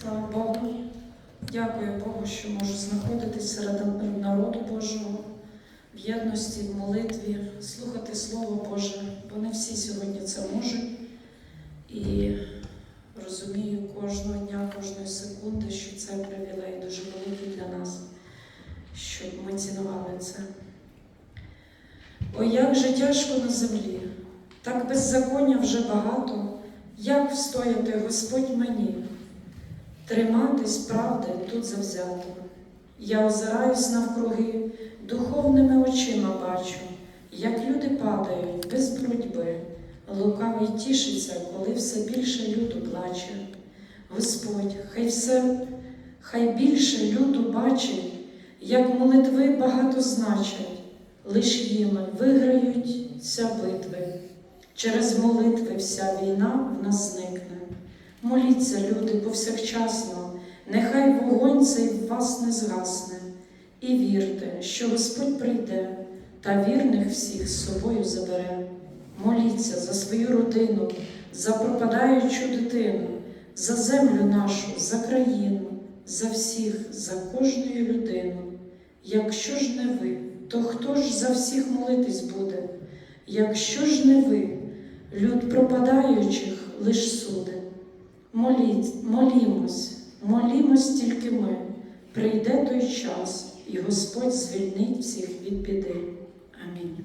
Слава Богу. Дякую Богу, що можу знаходитись серед народу Божого в єдності, в молитві, слухати Слово Боже, бо не всі сьогодні це можуть. І розумію кожного дня, кожної секунди, що це привілей дуже великий для нас, щоб ми цінували це. Ой, як же тяжко на землі, так беззаконня вже багато, як встояти Господь мені, триматись правди тут завзято. Я озираюсь навкруги, духовними очима бачу, як люди падають без боротьби, лукавий тішиться, коли все більше люду плаче. Господь, хай все, хай більше люду бачить, як молитви багато значать, лиш їм виграються битви. Через молитви вся війна в нас зникне. Моліться, люди, повсякчасно, нехай вогонь цей в вас не згасне, і вірте, що Господь прийде та вірних всіх з собою забере. Моліться за свою родину, за пропадаючу дитину, за землю нашу, за країну, за всіх, за кожною людину. Якщо ж не ви, то хто ж за всіх молитись буде? Якщо ж не ви, люд пропадаючих лиш суде. Молімось, молімось тільки ми. Прийде той час, і Господь звільнить всіх від біди. Амінь.